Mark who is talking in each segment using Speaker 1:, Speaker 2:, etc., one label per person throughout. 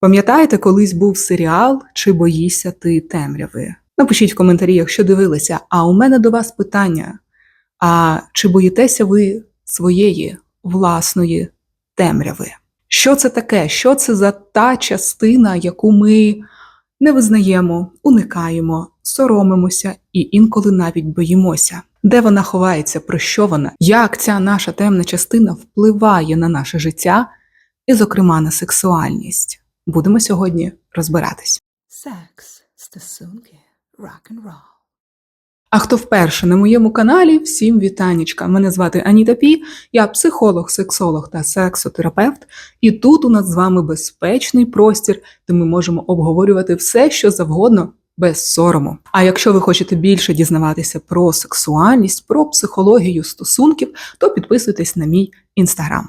Speaker 1: Пам'ятаєте, колись був серіал Чи боїшся ти темряви? Напишіть в коментарі, якщо дивилися. А у мене до вас питання: а чи боїтеся ви своєї власної темряви? Що це таке? Що це за та частина, яку ми не визнаємо, уникаємо, соромимося і інколи навіть боїмося? Де вона ховається, про що вона? Як ця наша темна частина впливає на наше життя і, зокрема, на сексуальність? Будемо сьогодні розбиратись.
Speaker 2: Секс, стосунки, рок-н-рол.
Speaker 1: А хто вперше на моєму каналі, всім вітанічка. Мене звати Аніта Пі, я психолог, сексолог та сексотерапевт. І тут у нас з вами безпечний простір, де ми можемо обговорювати все, що завгодно. Без сорому. А якщо ви хочете більше дізнаватися про сексуальність, про психологію стосунків, то підписуйтесь на мій інстаграм.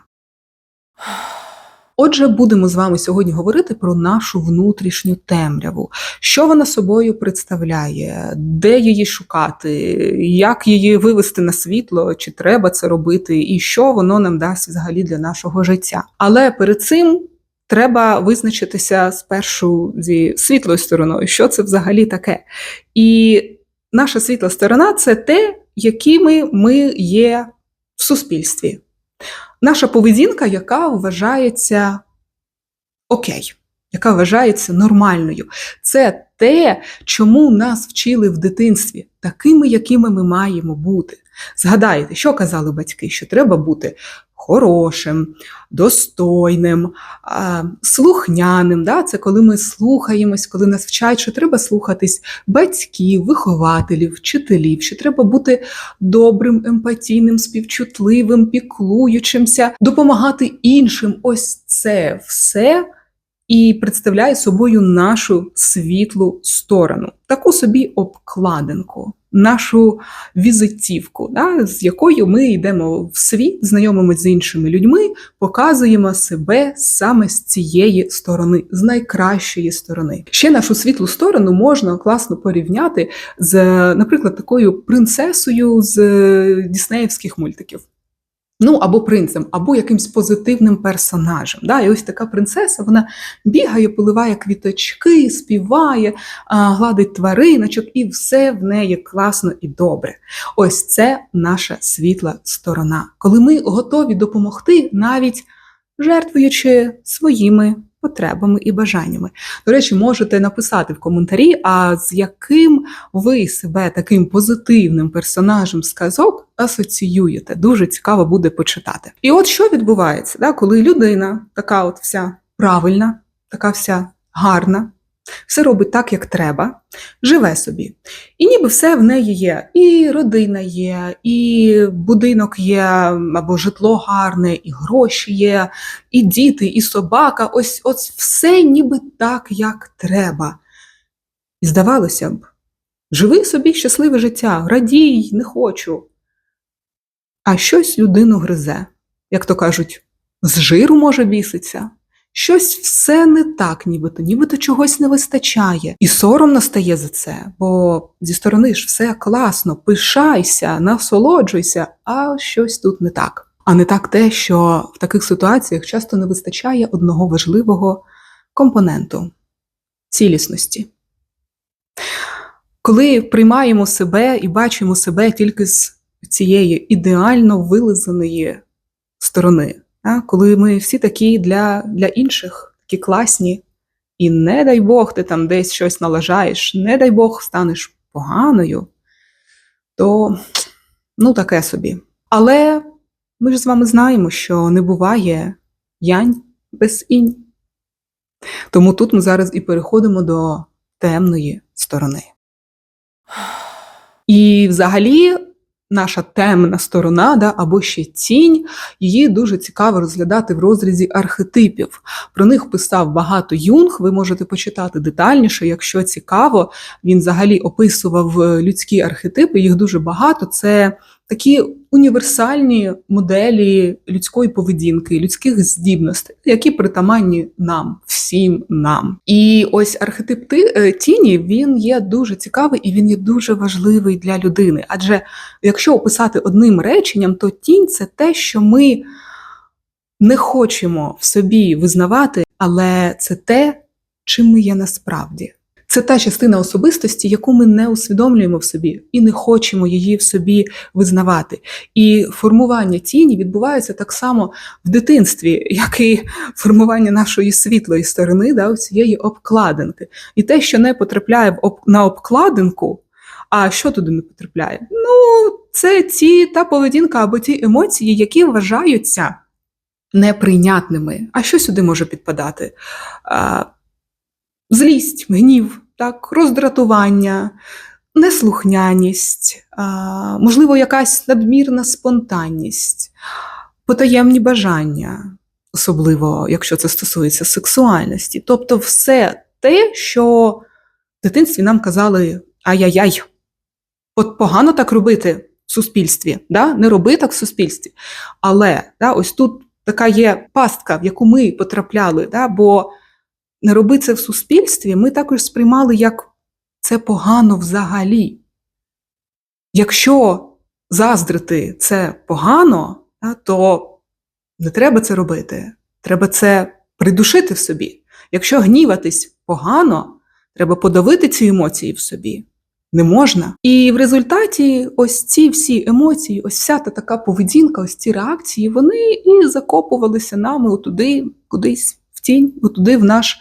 Speaker 1: Отже, будемо з вами сьогодні говорити про нашу внутрішню темряву, що вона собою представляє, де її шукати, як її вивести на світло, чи треба це робити, і що воно нам дасть взагалі для нашого життя. Але перед цим треба визначитися спершу зі світлою стороною, що це взагалі таке. І наша світла сторона це те, якими ми є в суспільстві. Наша поведінка, яка вважається окей, яка вважається нормальною. Це те, чому нас вчили в дитинстві, такими, якими ми маємо бути. Згадайте, що казали батьки, що треба бути хорошим, достойним, слухняним. Да? Це коли ми слухаємось, коли нас вчать, що треба слухатись батьків, вихователів, вчителів, що треба бути добрим, емпатійним, співчутливим, піклуючимся, допомагати іншим. Ось це все і представляє собою нашу світлу сторону, таку собі обкладинку, нашу візитівку, да, з якою ми йдемо в світ, знайомимося з іншими людьми, показуємо себе саме з цієї сторони, з найкращої сторони. Ще нашу світлу сторону можна класно порівняти з, наприклад, такою принцесою з е, діснеївських мультиків. Ну, або принцем, або якимсь позитивним персонажем. Да? І ось така принцеса вона бігає, поливає квіточки, співає, гладить твариночок, і все в неї класно і добре. Ось це наша світла сторона, коли ми готові допомогти, навіть жертвуючи своїми потребами і бажаннями. До речі, можете написати в коментарі, а з яким ви себе таким позитивним персонажем сказок асоціюєте. Дуже цікаво буде почитати. І от що відбувається, да, коли людина така от вся правильна, така вся гарна, все робить так, як треба, живе собі. І ніби все в неї є. І родина є, і будинок є, або житло гарне, і гроші є, і діти, і собака. Ось, ось все ніби так, як треба. І здавалося б, живи собі щасливе життя, радій, не хочу. А щось людину гризе, як то кажуть, з жиру може біситься. Щось все не так, нібито, нібито чогось не вистачає. І соромно стає за це, бо зі сторони ж все класно, пишайся, насолоджуйся, а щось тут не так. А не так те, що в таких ситуаціях часто не вистачає одного важливого компоненту цілісності. Коли приймаємо себе і бачимо себе тільки з цієї ідеально вилизаної сторони, коли ми всі такі для, для інших, такі класні, і не дай Бог, ти там десь щось налажаєш, не дай Бог станеш поганою, то ну таке собі. Але ми ж з вами знаємо, що не буває янь без інь. Тому тут ми зараз і переходимо до темної сторони. І взагалі наша темна сторона, да, або ще тінь, її дуже цікаво розглядати в розрізі архетипів. Про них писав багато Юнг. Ви можете почитати детальніше, якщо цікаво. Він взагалі описував е, людські архетипи, їх дуже багато. Це такі універсальні моделі людської поведінки, людських здібностей, які притаманні нам, всім нам. І ось архетип ти- е, тіні він є дуже цікавий і він є дуже важливий для людини. Адже якщо описати одним реченням, то тінь це те, що ми не хочемо в собі визнавати, але це те, чим ми є насправді. Це та частина особистості, яку ми не усвідомлюємо в собі і не хочемо її в собі визнавати. І формування тіні відбувається так само в дитинстві, як і формування нашої світлої сторони, да, цієї обкладинки. І те, що не потрапляє в об, на обкладинку, а що туди не потрапляє? Ну, це ті та поведінка або ті емоції, які вважаються неприйнятними. А що сюди може підпадати? Злість, гнів, так, роздратування, неслухняність, можливо, якась надмірна спонтанність, потаємні бажання, особливо якщо це стосується сексуальності. Тобто, все те, що в дитинстві нам казали ай-яй-яй, от погано так робити в суспільстві, да? не роби так в суспільстві. Але да, ось тут така є пастка, в яку ми потрапляли, да? бо не роби це в суспільстві, ми також сприймали як це погано взагалі. Якщо заздрити це погано, то не треба це робити. Треба це придушити в собі. Якщо гніватись погано, треба подавити ці емоції в собі. Не можна. І в результаті ось ці всі емоції, ось вся та така поведінка, ось ці реакції, вони і закопувалися нами отуди, кудись в тінь, отуди в наш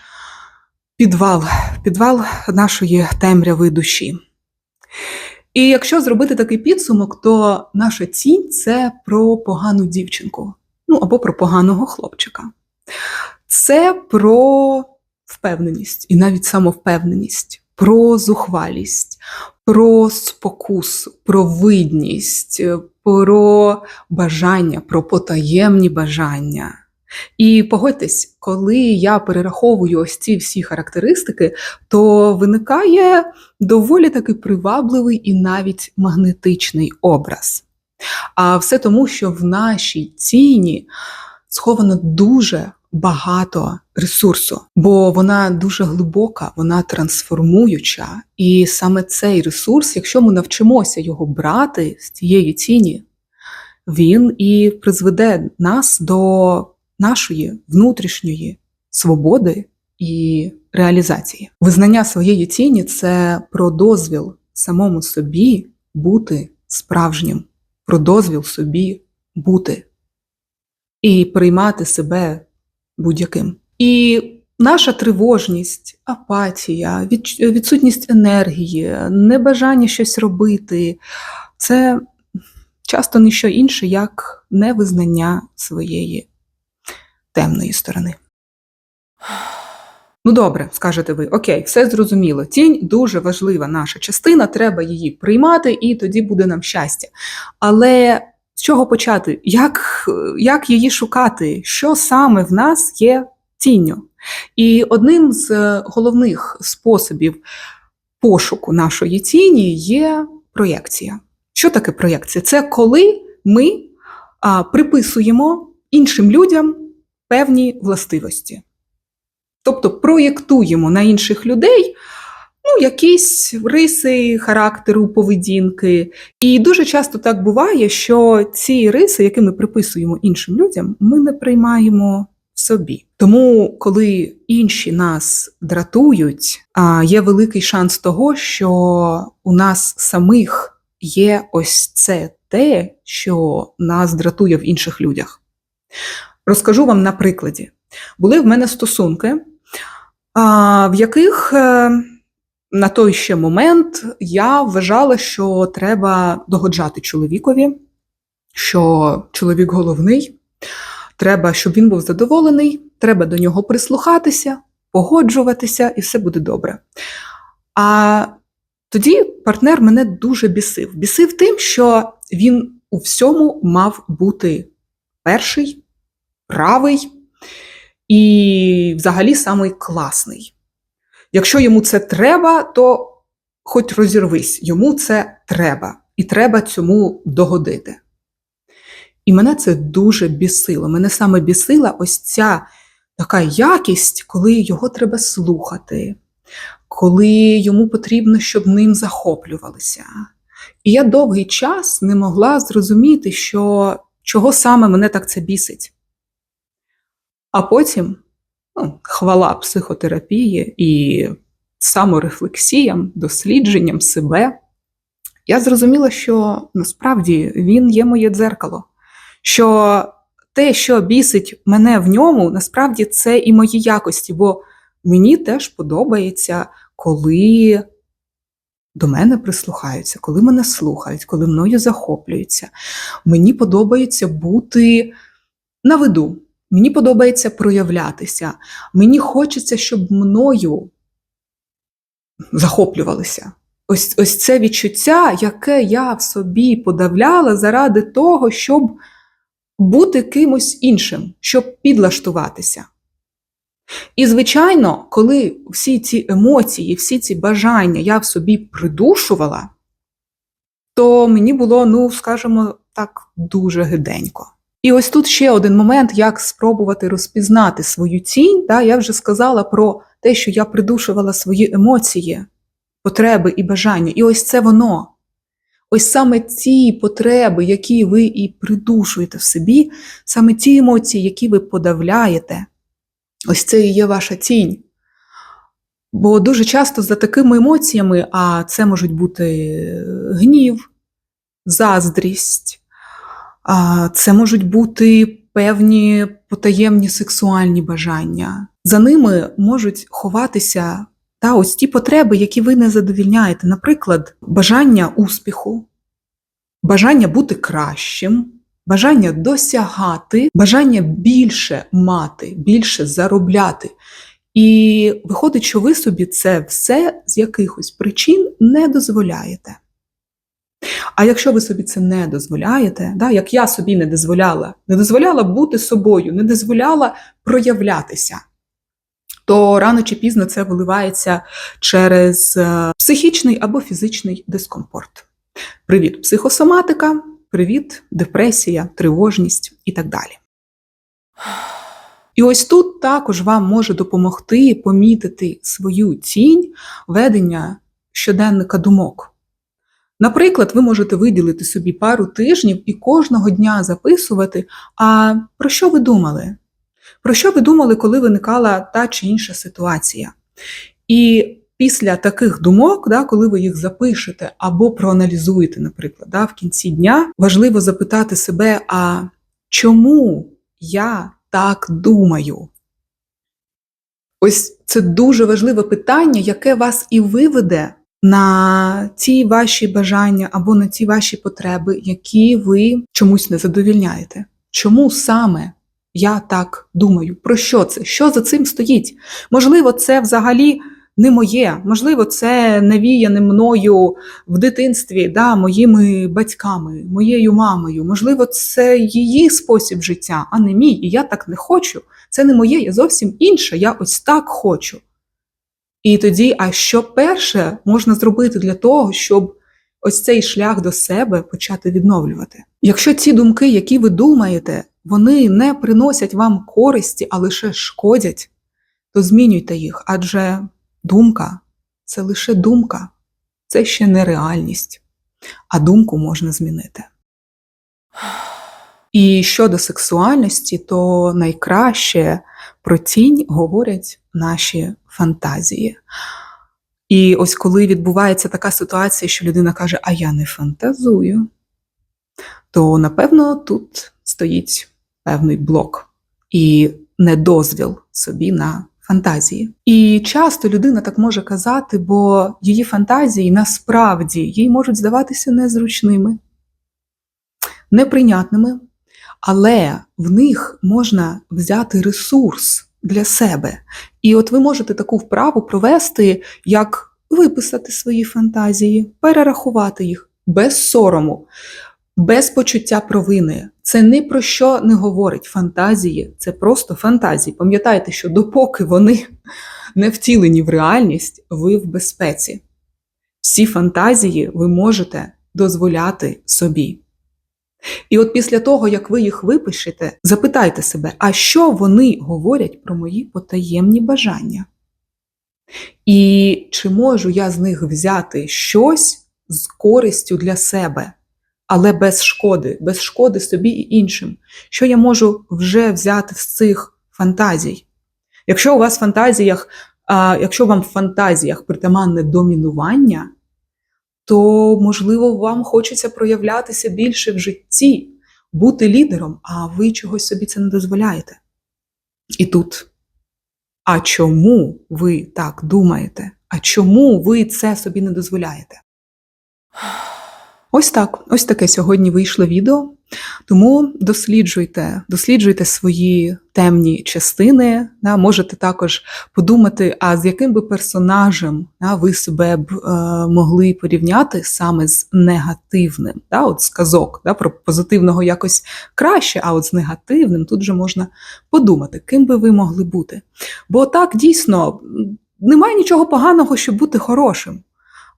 Speaker 1: підвал, підвал нашої темряви душі. І якщо зробити такий підсумок, то наша тінь це про погану дівчинку, ну або про поганого хлопчика. Це про впевненість і навіть самовпевненість, про зухвалість, про спокусу, про видність, про бажання, про потаємні бажання. І погодьтесь, коли я перераховую ось ці всі характеристики, то виникає доволі таки привабливий і навіть магнетичний образ. А все тому, що в нашій тіні сховано дуже багато ресурсу, бо вона дуже глибока, вона трансформуюча. І саме цей ресурс, якщо ми навчимося його брати з цієї тіні, він і призведе нас до нашої внутрішньої свободи і реалізації. Визнання своєї тіні це про дозвіл самому собі бути справжнім, про дозвіл собі бути і приймати себе будь-яким. І наша тривожність, апатія, відсутність енергії, небажання щось робити це часто не що інше, як невизнання своєї темної сторони. Ну, добре, скажете ви, окей, все зрозуміло. Тінь дуже важлива наша частина, треба її приймати, і тоді буде нам щастя. Але з чого почати? Як, як її шукати? Що саме в нас є тінню? І одним з головних способів пошуку нашої тіні є проєкція. Що таке проєкція? Це коли ми а, приписуємо іншим людям певні властивості. Тобто проєктуємо на інших людей ну, якісь риси характеру, поведінки. І дуже часто так буває, що ці риси, які ми приписуємо іншим людям, ми не приймаємо в собі. Тому, коли інші нас дратують, є великий шанс того, що у нас самих є ось це те, що нас дратує в інших людях. Розкажу вам на прикладі. Були в мене стосунки, в яких е, на той ще момент я вважала, що треба догоджати чоловікові, що чоловік головний, треба, щоб він був задоволений, треба до нього прислухатися, погоджуватися, і все буде добре. А тоді партнер мене дуже бісив. Бісив тим, що він у всьому мав бути перший, правий і взагалі самий класний. Якщо йому це треба, то хоч розірвись, йому це треба, і треба цьому догодити. І мене це дуже бісило. Мене саме бісила ось ця така якість, коли його треба слухати, коли йому потрібно, щоб ним захоплювалися. І я довгий час не могла зрозуміти, що чого саме мене так це бісить. А потім ну, хвала психотерапії і саморефлексіям, дослідженням себе, я зрозуміла, що насправді він є моє дзеркало. Що те, що бісить мене в ньому, насправді це і мої якості, бо мені теж подобається, коли до мене прислухаються, коли мене слухають, коли мною захоплюються. Мені подобається бути на виду. Мені подобається проявлятися. Мені хочеться, щоб мною захоплювалися. Ось, ось це відчуття, яке я в собі подавляла заради того, щоб бути кимось іншим, щоб підлаштуватися. І, звичайно, коли всі ці емоції, всі ці бажання я в собі придушувала, то мені було, ну, скажімо так, дуже гиденько. І ось тут ще один момент, як спробувати розпізнати свою тінь. Да? Я вже сказала про те, що я придушувала свої емоції, потреби і бажання. І ось це воно. Ось саме ті потреби, які ви і придушуєте в собі, саме ті емоції, які ви подавляєте, ось це і є ваша тінь. Бо дуже часто за такими емоціями, а це можуть бути гнів, заздрість, це можуть бути певні потаємні сексуальні бажання. За ними можуть ховатися та ось ті потреби, які ви не задовільняєте. Наприклад, бажання успіху, бажання бути кращим, бажання досягати, бажання більше мати, більше заробляти. І виходить, що ви собі це все з якихось причин не дозволяєте. А якщо ви собі це не дозволяєте, да, як я собі не дозволяла, не дозволяла бути собою, не дозволяла проявлятися, то рано чи пізно це виливається через е, психічний або фізичний дискомфорт. Привіт, психосоматика, привіт, депресія, тривожність і так далі. І ось тут також вам може допомогти помітити свою тінь ведення щоденника думок. Наприклад, ви можете виділити собі пару тижнів і кожного дня записувати, а про що ви думали? Про що ви думали, коли виникала та чи інша ситуація? І після таких думок, да, коли ви їх запишете або проаналізуєте, наприклад, да, в кінці дня, важливо запитати себе, а чому я так думаю? Ось це дуже важливе питання, яке вас і виведе на ті ваші бажання або на ті ваші потреби, які ви чомусь не задовільняєте. Чому саме я так думаю? Про що це? Що за цим стоїть? Можливо, це взагалі не моє, можливо, це навіяне мною в дитинстві, да, моїми батьками, моєю мамою. Можливо, це її спосіб життя, а не мій. І я так не хочу. Це не моє, я зовсім інша. Я ось так хочу. І тоді, а що перше можна зробити для того, щоб ось цей шлях до себе почати відновлювати? Якщо ці думки, які ви думаєте, вони не приносять вам користі, а лише шкодять, то змінюйте їх, адже думка це лише думка, це ще не реальність, а думку можна змінити. І щодо сексуальності, то найкраще про тінь говорять наші фантазії. І ось коли відбувається така ситуація, що людина каже, а я не фантазую, то напевно тут стоїть певний блок і недозвіл собі на фантазії. І часто людина так може казати, бо її фантазії насправді їй можуть здаватися незручними, неприйнятними, але в них можна взяти ресурс для себе. І от ви можете таку вправу провести, як виписати свої фантазії, перерахувати їх без сорому, без почуття провини. Це ні про що не говорить фантазії, це просто фантазії. Пам'ятайте, що допоки вони не втілені в реальність, ви в безпеці. Всі фантазії ви можете дозволяти собі. І от після того, як ви їх випишете, запитайте себе, а що вони говорять про мої потаємні бажання? І чи можу я з них взяти щось з користю для себе, але без шкоди, без шкоди собі і іншим? Що я можу вже взяти з цих фантазій? Якщо у вас в фантазіях, а, якщо вам в фантазіях притаманне домінування, то можливо вам хочеться проявлятися більше в житті, бути лідером, а ви чогось собі це не дозволяєте. І тут. А чому ви так думаєте? А чому ви це собі не дозволяєте? Ось так, ось таке сьогодні вийшло відео. Тому досліджуйте, досліджуйте свої темні частини. Да, можете також подумати, а з яким би персонажем да, ви себе б е, могли порівняти саме з негативним. Да, от сказок да, про позитивного якось краще, а от з негативним тут вже можна подумати, ким би ви могли бути. Бо так дійсно немає нічого поганого, щоб бути хорошим.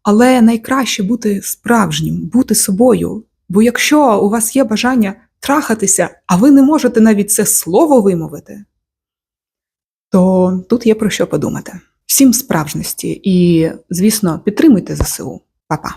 Speaker 1: Але найкраще бути справжнім, бути собою. Бо якщо у вас є бажання трахатися, а ви не можете навіть це слово вимовити, то тут є про що подумати. Всім справжності і, звісно, підтримуйте ЗСУ. Па-па.